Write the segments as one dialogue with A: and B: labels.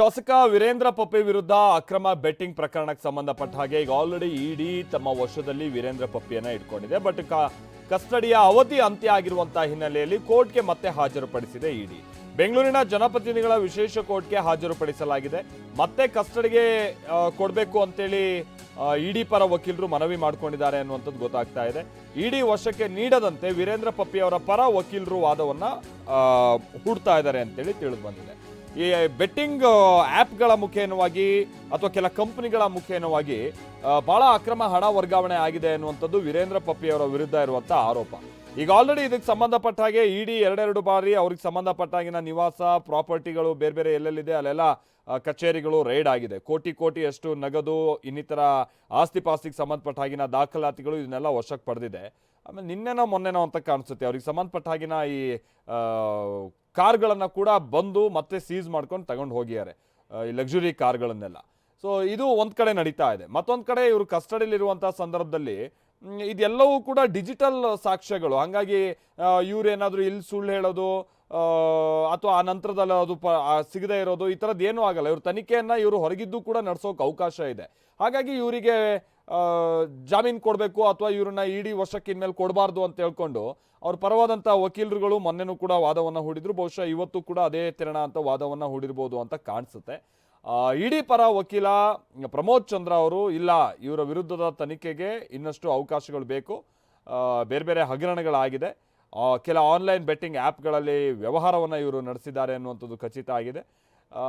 A: ಶಾಸಕ ವೀರೇಂದ್ರ ಪಪ್ಪಿ ವಿರುದ್ಧ ಅಕ್ರಮ ಬೆಟ್ಟಿಂಗ್ ಪ್ರಕರಣಕ್ಕೆ ಸಂಬಂಧಪಟ್ಟ ಹಾಗೆ ಈಗ ಆಲ್ರೆಡಿ ಇಡಿ ತಮ್ಮ ವಶದಲ್ಲಿ ವೀರೇಂದ್ರ ಪಪ್ಪಿಯನ್ನ ಇಟ್ಕೊಂಡಿದೆ. ಬಟ್ ಕಸ್ಟಡಿಯ ಅವಧಿ ಅಂತ್ಯ ಆಗಿರುವಂತಹ ಹಿನ್ನೆಲೆಯಲ್ಲಿ ಕೋರ್ಟ್ಗೆ ಮತ್ತೆ ಹಾಜರುಪಡಿಸಿದೆ ಇಡಿ. ಬೆಂಗಳೂರಿನ ಜನಪ್ರತಿನಿಧಿಗಳ ವಿಶೇಷ ಕೋರ್ಟ್ಗೆ ಹಾಜರುಪಡಿಸಲಾಗಿದೆ. ಮತ್ತೆ ಕಸ್ಟಡಿಗೆ ಕೊಡಬೇಕು ಅಂತೇಳಿ ಇಡಿ ಪರ ವಕೀಲರು ಮನವಿ ಮಾಡಿಕೊಂಡಿದ್ದಾರೆ ಅನ್ನುವಂಥದ್ದು ಗೊತ್ತಾಗ್ತಾ ಇದೆ. ಇಡಿ ವಶಕ್ಕೆ ನೀಡದಂತೆ ವೀರೇಂದ್ರ ಪಪ್ಪಿ ಅವರ ಪರ ವಕೀಲರು ವಾದವನ್ನು ಹೂಡ್ತಾ ಇದ್ದಾರೆ ಅಂತೇಳಿ ತಿಳಿದು ಬಂದಿದೆ. ಈ ಬೆಟ್ಟಿಂಗ್ ಆ್ಯಪ್ಗಳ ಮುಖೇನವಾಗಿ ಅಥವಾ ಕೆಲ ಕಂಪನಿಗಳ ಮುಖೇನವಾಗಿ ಭಾಳ ಅಕ್ರಮ ಹಣ ವರ್ಗಾವಣೆ ಆಗಿದೆ ಅನ್ನುವಂಥದ್ದು ವೀರೇಂದ್ರ ಪಪ್ಪಿಯವರ ವಿರುದ್ಧ ಇರುವಂಥ ಆರೋಪ. ಈಗ ಆಲ್ರೆಡಿ ಇದಕ್ಕೆ ಸಂಬಂಧಪಟ್ಟ ಹಾಗೆ ಇಡಿ ಎರಡೆರಡು ಬಾರಿ ಅವ್ರಿಗೆ ಸಂಬಂಧಪಟ್ಟಾಗಿನ ನಿವಾಸ ಪ್ರಾಪರ್ಟಿಗಳು ಬೇರೆ ಬೇರೆ ಎಲ್ಲೆಲ್ಲಿದೆ ಅಲ್ಲೆಲ್ಲ ಕಚೇರಿಗಳು ರೈಡ್ ಆಗಿದೆ. ಕೋಟಿ ಕೋಟಿ ಅಷ್ಟು ನಗದು, ಇನ್ನಿತರ ಆಸ್ತಿ ಪಾಸ್ತಿಗೆ ಸಂಬಂಧಪಟ್ಟ ಹಾಗಿನ ದಾಖಲಾತಿಗಳು ಇದನ್ನೆಲ್ಲ ವಶಕ್ಕೆ ಪಡೆದಿದೆ. ಆಮೇಲೆ ನಿನ್ನೆನೋ ಮೊನ್ನೆನೋ ಅಂತ ಕಾಣಿಸುತ್ತೆ. ಅವ್ರಿಗೆ ಸಂಬಂಧಪಟ್ಟ ಹಾಗಿನ ಈ ಕಾರ್ಗಳನ್ನು ಕೂಡ ಬಂದು ಮತ್ತೆ ಸೀಸ್ ಮಾಡ್ಕೊಂಡು ತಗೊಂಡು ಹೋಗಿದ್ದಾರೆ. ಈ ಲಕ್ಸುರಿ ಕಾರ್ಗಳನ್ನೆಲ್ಲ. ಸೊ ಇದು ಒಂದು ಕಡೆ ನಡೀತಾ ಇದೆ. ಮತ್ತೊಂದು ಕಡೆ ಇವರು ಕಸ್ಟಡಿಲಿರುವಂಥ ಸಂದರ್ಭದಲ್ಲಿ ಇದೆಲ್ಲವೂ ಕೂಡ ಡಿಜಿಟಲ್ ಸಾಕ್ಷ್ಯಗಳು. ಹಾಗಾಗಿ ಇವರೇನಾದರೂ ಇಲ್ಲಿ ಸುಳ್ಳು ಹೇಳೋದು ಅಥವಾ ಆ ನಂತರದಲ್ಲಿ ಅದು ಪ ಸಿಗದೇ ಇರೋದು, ಈ ಥರದ್ದು ಏನೂ ಆಗಲ್ಲ. ಇವ್ರ ತನಿಖೆಯನ್ನು ಇವರು ಹೊರಗಿದ್ದು ಕೂಡ ನಡೆಸೋಕೆ ಅವಕಾಶ ಇದೆ. ಹಾಗಾಗಿ ಇವರಿಗೆ ಜಾಮೀನು ಕೊಡಬೇಕು ಅಥವಾ ಇವ್ರನ್ನ ಇಡೀ ವರ್ಷಕ್ಕೆ ಇನ್ಮೇಲೆ ಕೊಡಬಾರ್ದು ಅಂತ ಹೇಳ್ಕೊಂಡು, ಅವ್ರ ಪರವಾದಂಥ ವಕೀಲರುಗಳು ಮೊನ್ನೆನೂ ಕೂಡ ವಾದವನ್ನು ಹೂಡಿದ್ರು. ಬಹುಶಃ ಇವತ್ತು ಕೂಡ ಅದೇ ತೆರಣ ಅಂತ ವಾದವನ್ನು ಹೂಡಿರ್ಬೋದು ಅಂತ ಕಾಣಿಸುತ್ತೆ. ಇಡಿ ಪರ ವಕೀಲ ಪ್ರಮೋದ್ ಚಂದ್ರ ಅವರು, ಇಲ್ಲ, ಇವರ ವಿರುದ್ಧದ ತನಿಖೆಗೆ ಇನ್ನಷ್ಟು ಅವಕಾಶಗಳು ಬೇಕು. ಬೇರೆ ಬೇರೆ ಹಗರಣಗಳಾಗಿದೆ. ಕೆಲ ಆನ್ಲೈನ್ ಬೆಟ್ಟಿಂಗ್ ಆ್ಯಪ್ಗಳಲ್ಲಿ ವ್ಯವಹಾರವನ್ನು ಇವರು ನಡೆಸಿದ್ದಾರೆ ಅನ್ನುವಂಥದ್ದು ಖಚಿತ ಆಗಿದೆ.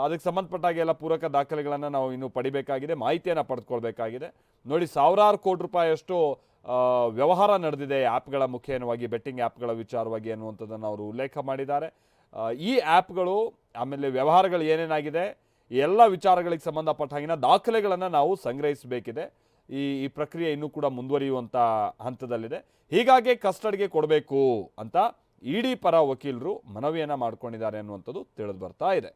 A: ಅದಕ್ಕೆ ಸಂಬಂಧಪಟ್ಟಾಗೆ ಎಲ್ಲ ಪೂರಕ ದಾಖಲೆಗಳನ್ನು ನಾವು ಇನ್ನೂ ಪಡಿಬೇಕಾಗಿದೆ, ಮಾಹಿತಿಯನ್ನು ಪಡೆದುಕೊಳ್ಬೇಕಾಗಿದೆ ನೋಡಿ, ಸಾವಿರಾರು ಕೋಟಿ ರೂಪಾಯಿಯಷ್ಟು ವ್ಯವಹಾರ ನಡೆದಿದೆ ಆ್ಯಪ್ಗಳ ಮುಖೇನವಾಗಿ, ಬೆಟ್ಟಿಂಗ್ ಆ್ಯಪ್ಗಳ ವಿಚಾರವಾಗಿ ಅನ್ನುವಂಥದ್ದನ್ನು ಅವರು ಉಲ್ಲೇಖ ಮಾಡಿದ್ದಾರೆ. ಈ ಆ್ಯಪ್ಗಳು ಆಮೇಲೆ ವ್ಯವಹಾರಗಳು ಏನೇನಾಗಿದೆ ಎಲ್ಲ ವಿಚಾರಗಳಿಗೆ ಸಂಬಂಧಪಟ್ಟ ಹಾಗಿನ ದಾಖಲೆಗಳನ್ನು ನಾವು ಸಂಗ್ರಹಿಸಬೇಕಿದೆ. ಈ ಈ ಪ್ರಕ್ರಿಯೆ ಇನ್ನೂ ಕೂಡ ಮುಂದುವರಿಯುವಂಥ ಹಂತದಲ್ಲಿದೆ. ಹೀಗಾಗಿ ಕಸ್ಟಡಿಗೆ ಕೊಡಬೇಕು ಅಂತ ಇಡಿ ಪರ ವಕೀಲರು ಮನವಿಯನ್ನು ಮಾಡ್ಕೊಂಡಿದ್ದಾರೆ ಅನ್ನುವಂಥದ್ದು ತಿಳಿದು ಬರ್ತಾ ಇದೆ.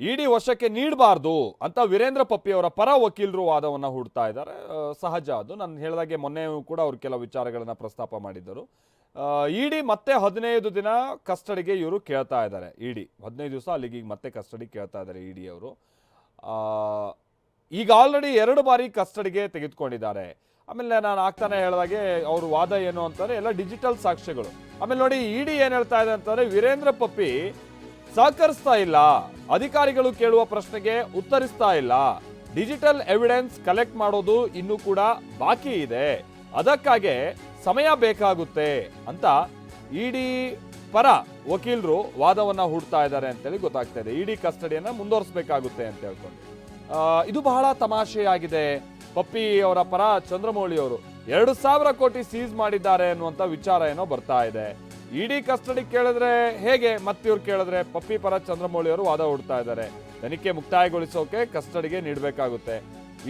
A: ಇಡಿ ವಶಕ್ಕೆ ನೀಡಬಾರ್ದು ಅಂತ ವೀರೇಂದ್ರ ಪಪ್ಪಿಯವರ ಪರ ವಕೀಲರು ವಾದವನ್ನು ಹುಡ್ತಾ ಇದ್ದಾರೆ. ಸಹಜ ಅದು. ನಾನು ಹೇಳಿದಾಗೆ ಮೊನ್ನೆಯೂ ಕೂಡ ಅವರು ಕೆಲವು ವಿಚಾರಗಳನ್ನು ಪ್ರಸ್ತಾಪ ಮಾಡಿದ್ದರು. ಇಡಿ ಮತ್ತೆ ಹದಿನೈದು ದಿನ ಕಸ್ಟಡಿಗೆ ಇವರು ಕೇಳ್ತಾ ಇದ್ದಾರೆ. ಇಡಿ ಹದಿನೈದು ದಿವಸ ಅಲ್ಲಿಗೆ ಈಗ ಮತ್ತೆ ಕಸ್ಟಡಿ ಕೇಳ್ತಾ ಇದ್ದಾರೆ ಇಡಿ ಅವರು. ಈಗ ಆಲ್ರೆಡಿ ಎರಡು ಬಾರಿ ಕಸ್ಟಡಿಗೆ ತೆಗೆದುಕೊಂಡಿದ್ದಾರೆ. ಆಮೇಲೆ ನಾನು ಆಗ್ತಾನೆ ಹೇಳಿದಾಗೆ ಅವರು ವಾದ ಏನು ಅಂತಾರೆ, ಎಲ್ಲ ಡಿಜಿಟಲ್ ಸಾಕ್ಷ್ಯಗಳು. ಆಮೇಲೆ ನೋಡಿ, ಇಡಿ ಏನು ಹೇಳ್ತಾ ಇದೆ ಅಂತಂದ್ರೆ ವೀರೇಂದ್ರ ಪಪ್ಪಿ ಸಹಕರಿಸ್ತಾ ಇಲ್ಲ, ಅಧಿಕಾರಿಗಳು ಕೇಳುವ ಪ್ರಶ್ನೆಗೆ ಉತ್ತರಿಸ್ತಾ ಇಲ್ಲ ಡಿಜಿಟಲ್ ಎವಿಡೆನ್ಸ್ ಕಲೆಕ್ಟ್ ಮಾಡೋದು ಇನ್ನೂ ಕೂಡ ಬಾಕಿ ಇದೆ. ಅದಕ್ಕಾಗೆ ಸಮಯ ಬೇಕಾಗುತ್ತೆ ಅಂತ ಇಡಿ ಪರ ವಕೀಲರು ವಾದವನ್ನು ಹೂಡ್ತಾ ಇದ್ದಾರೆ ಅಂತೇಳಿ ಗೊತ್ತಾಗ್ತಾ ಇದೆ. ಇಡಿ ಕಸ್ಟಡಿಯನ್ನ ಮುಂದುವರಿಸಬೇಕಾಗುತ್ತೆ ಅಂತ ಹೇಳ್ಕೊಂಡು. ಇದು ಬಹಳ ತಮಾಷೆಯಾಗಿದೆ. ಪಪ್ಪಿ ಅವರ ಪರ ಚಂದ್ರಮೌಳಿ ಅವರು ಎರಡು ಸಾವಿರ ಕೋಟಿ ಸೀಸ್ ಮಾಡಿದ್ದಾರೆ ಅನ್ನುವಂಥ ವಿಚಾರ ಏನೋ ಬರ್ತಾ ಇದೆ. ಇಡಿ ಕಸ್ಟಡಿ ಕೇಳಿದ್ರೆ ಹೇಗೆ? ಮತ್ತಿವ್ರು ಕೇಳಿದ್ರೆ ಪಪ್ಪಿ ಪರ ಚಂದ್ರಮೌಳಿ ಅವರು ವಾದ ಹುಡ್ತಾ ಇದ್ದಾರೆ. ತನಿಖೆ ಮುಕ್ತಾಯಗೊಳಿಸೋಕೆ ಕಸ್ಟಡಿಗೆ ನೀಡಬೇಕಾಗುತ್ತೆ.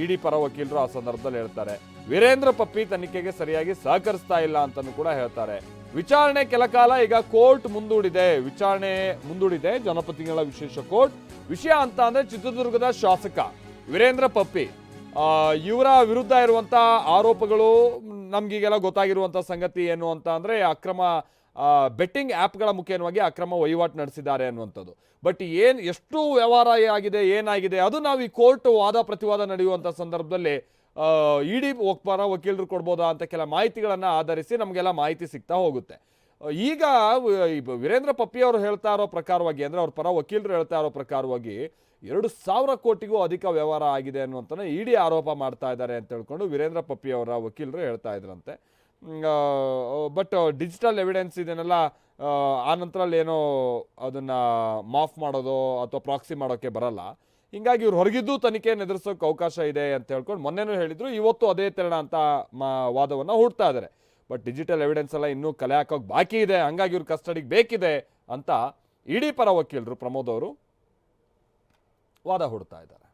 A: ಇಡಿ ಪರ ವಕೀಲರು ಆ ಸಂದರ್ಭದಲ್ಲಿ ಹೇಳ್ತಾರೆ. ವೀರೇಂದ್ರ ಪಪ್ಪಿ ತನಿಖೆಗೆ ಸರಿಯಾಗಿ ಸಹಕರಿಸ್ತಾ ಇಲ್ಲ ಅಂತಲೂ ಕೂಡ ಹೇಳ್ತಾರೆ. ವಿಚಾರಣೆ ಕೆಲ ಕಾಲ ಈಗ ಕೋರ್ಟ್ ಮುಂದೂಡಿದೆ. ವಿಚಾರಣೆ ಮುಂದೂಡಿದೆ. ಜನಪ್ರತಿನಿಧಿಗಳ ವಿಶೇಷ ಕೋರ್ಟ್. ವಿಷಯ ಅಂತ ಅಂದ್ರೆ ಚಿತ್ರದುರ್ಗದ ಶಾಸಕ ವೀರೇಂದ್ರ ಪಪ್ಪಿ. ಇವರ ವಿರುದ್ಧ ಇರುವಂತ ಆರೋಪಗಳು ನಮ್ಗೀಗೆಲ್ಲ ಗೊತ್ತಾಗಿರುವಂತ ಸಂಗತಿ ಏನು ಅಂತ ಅಂದ್ರೆ ಅಕ್ರಮ ಬೆಟ್ಟಿಂಗ್ ಆ್ಯಪ್ಗಳ ಮುಖೇನವಾಗಿ ಅಕ್ರಮ ವಹಿವಾಟು ನಡೆಸಿದ್ದಾರೆ ಅನ್ನುವಂಥದ್ದು. ಬಟ್ ಏನು, ಎಷ್ಟು ವ್ಯವಹಾರ ಆಗಿದೆ, ಏನಾಗಿದೆ, ಅದು ನಾವು ಈ ಕೋರ್ಟ್ ವಾದ ಪ್ರತಿವಾದ ನಡೆಯುವಂಥ ಸಂದರ್ಭದಲ್ಲಿ ಇಡಿ ಪರ ವಕೀಲರು ಕೊಡ್ಬೋದಾ ಅಂತ ಕೆಲ ಮಾಹಿತಿಗಳನ್ನು ಆಧರಿಸಿ ನಮಗೆಲ್ಲ ಮಾಹಿತಿ ಸಿಗ್ತಾ ಹೋಗುತ್ತೆ. ಈಗ ವೀರೇಂದ್ರ ಪಪ್ಪಿ ಅವರು ಹೇಳ್ತಾ ಇರೋ ಪ್ರಕಾರವಾಗಿ ಅಂದರೆ ಅವ್ರ ಪರ ವಕೀಲರು ಹೇಳ್ತಾ ಇರೋ ಪ್ರಕಾರವಾಗಿ ಎರಡು ಸಾವಿರ ಕೋಟಿಗೂ ಅಧಿಕ ವ್ಯವಹಾರ ಆಗಿದೆ ಅನ್ನುವಂಥನ್ನ ಇಡಿ ಆರೋಪ ಮಾಡ್ತಾ ಇದ್ದಾರೆ ಅಂತ ಹೇಳ್ಕೊಂಡು ವೀರೇಂದ್ರ ಪಪ್ಪಿ ಅವರ ವಕೀಲರು ಹೇಳ್ತಾ ಇದ್ರಂತೆ. ಬಟ್ ಡಿಜಿಟಲ್ ಎವಿಡೆನ್ಸ್ ಇದನ್ನೆಲ್ಲ ಆ, ನಂತರಲ್ಲಿ ನಂತರ ಏನೋ ಅದನ್ನು ಮಾಫ್ ಮಾಡೋದು ಅಥವಾ ಪ್ರಾಕ್ಸಿ ಮಾಡೋಕ್ಕೆ ಬರಲ್ಲ. ಹಿಂಗಾಗಿ ಇವ್ರು ಹೊರಗಿದ್ದು ತನಿಖೆಯನ್ನು ಎದುರಿಸೋಕೆ ಅವಕಾಶ ಇದೆ ಅಂತ ಹೇಳ್ಕೊಂಡು ಮೊನ್ನೆನೂ ಹೇಳಿದ್ರು, ಇವತ್ತು ಅದೇ ತೆರಣ ಅಂತ ಮಾ, ವಾದವನ್ನು ಹುಡ್ತಾ ಇದ್ದಾರೆ ಬಟ್ ಡಿಜಿಟಲ್ ಎವಿಡೆನ್ಸ್ ಎಲ್ಲ ಇನ್ನೂ ಕಲೆ ಹಾಕೋಕೆ ಬಾಕಿ ಇದೆ, ಹಂಗಾಗಿ ಇವ್ರ ಕಸ್ಟಡಿಗೆ ಬೇಕಿದೆ ಅಂತ ಇಡೀ ಪರ ವಕೀಲರು ಪ್ರಮೋದ್ ಅವರು ವಾದ ಹುಡ್ತಾ ಇದ್ದಾರೆ